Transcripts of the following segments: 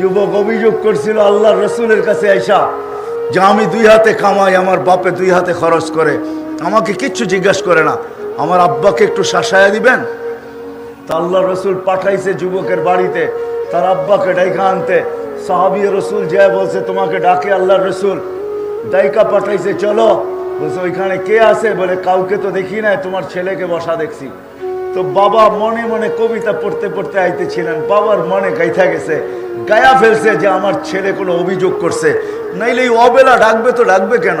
যুবক অভিযোগ করছিল আল্লাহ রসুলের কাছে আইসা, যে আমি দুই হাতে কামাই, আমার বাপে দুই হাতে খরচ করে। আমাকে কিচ্ছু জিজ্ঞাসা করে না। আমার আব্বাকে একটু শাসায়া দিবেন? তা আল্লাহ রসুল পাঠাইছে যুবকের বাড়িতে। তার আব্বাকে ডাইকা আনতে। সাহাবি রসুল যায় বলছে, তোমাকে ডাকে আল্লাহ রসুল। ডাইকা পাঠাইছে, চলো। বলছে, ওইখানে কে আছে? বলে, কাউকে তো দেখি নাই, তোমার ছেলেকে বসা দেখছি। তো বাবা মনে মনে কবিতা পড়তে পড়তে আইতেছিলেন, বাবার মনে গাইথা গেছে, গায়া ফেলছে যে আমার ছেলে কোনো অভিযোগ করছে। নাইলে এই অবেলা ডাকবে তো ডাকবে কেন?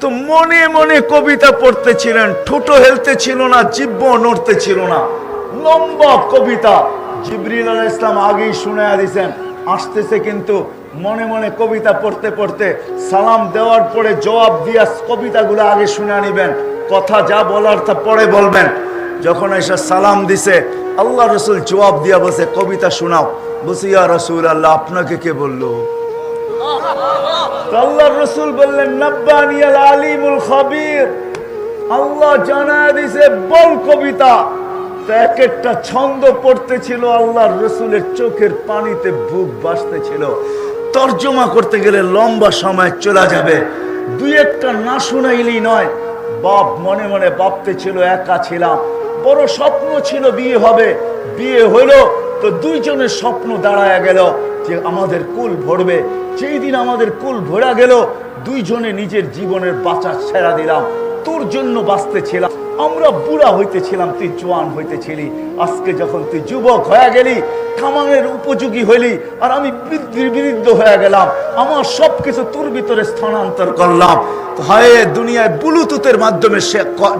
তো মনে মনে কবিতা পড়তেছিলেন ঠোঁটো হেলতে ছিল না জিব্ব নড়তে ছিল না। লম্বা কবিতা, জিবরিল আলাহ ইসলাম আগেই শুনে দিছেন। আসতেছে কিন্তু মনে মনে কবিতা পড়তে পড়তে সালাম দেওয়ার পরে জবাব দিয়া কবিতাগুলো আগে শুনে নিবেন, কথা যা বলার তা পরে বলবেন। যখন এসে সালাম দিছে, আল্লাহ রসুল জবাব দিয়া বসে কবিতা শোনাও। বসে ইয়া রসুল আল্লাহ আপনাকে কে বলল? আল্লাহ রসুল বললেন নব্বানি আল আলিমুল খাবির। আল্লাহ জানা দিছে, বল কবিতা। এক একটা ছন্দ পড়তেছিল, আল্লাহর রসুলের চোখের পানিতে বুক বাসতেছিল তর্জমা করতে গেলে লম্বা সময় চলে যাবে। দুই একটা না শুনাইলেই নয়, বাপ মনে মনে ভাবতে ছিল একা ছিলাম। বড় স্বপ্ন ছিল বিয়ে হবে। বিয়ে হলো তো দুইজনের স্বপ্ন দাঁড়ায় গেল যে আমাদের কুল ভরবে। যেই দিন আমাদের কুল ভরা গেল, দুইজনে নিজের জীবনের বাঁচা ছেড়া দিলাম। তোর জন্য বাঁচতেছিলাম আমরা বুড়া হইতেছিলাম, তুই জোয়ান হইতেছিলি। আজকে যখন তুই যুবক হয়ে গেলি, কামানের উপযোগী হইলি, আর আমি বিরুদ্ধ হয়ে গেলাম, আমার সব কিছু তোর ভিতরে স্থানান্তর করলাম। হয়, দুনিয়ায় ব্লুটুথের মাধ্যমে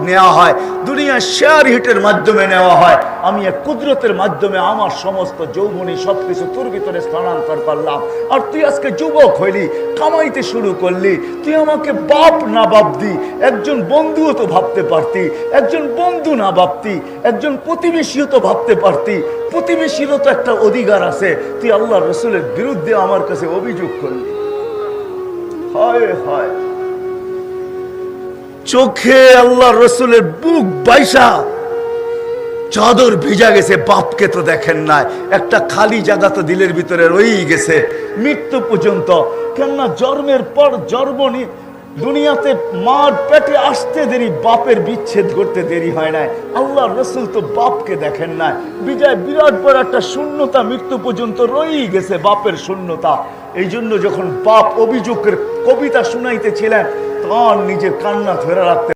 নেওয়া হয়, দুনিয়ায় শেয়ার হিটের মাধ্যমে নেওয়া হয়। আমি এক কুদরতের মাধ্যমে আমার সমস্ত যৌবনী সব কিছু তোর ভিতরে স্থানান্তর করলাম। আর তুই আজকে যুবক হইলি, কামাইতে শুরু করলি। তুই আমাকে বাপ না ভাবতি, একজন বন্ধুও তো ভাবতে পারতি, একজন বন্ধু না ভাবতি, একজন প্রতিবেশীও তো ভাবতে পারতি। প্রতিবেশীরও তো একটা অধিকার আছে, তুই আল্লাহ রসুলের বিরুদ্ধে আমার কাছে অভিযোগ করলি। চোখে আল্লাহ রসুলের বুক বাইসা চাদর ভিজা গেছে, বাপকে তো দেখেন নাই। একটা খালি জায়গা তো দিলের ভিতরে রয়েই গেছে। মৃত্যু পর্যন্ত, কেননা জন্মের পর জন্ম দুনিয়াতে মার পেটে আসতে দেরি, বাপের বিচ্ছেদ করতে দেরি হয় নাই। আল্লাহ রসুল তো বাপকে দেখেন নাই। বিজয় বিরাট বড় একটা শূন্যতা মৃত্যু পর্যন্ত রয়েই গেছে, বাপের শূন্যতা। এই জন্য যখন বাপ অভিযোগের কবিতা শুনাইতেছিলেন তখন নিজের কান্না ধরে রাখতে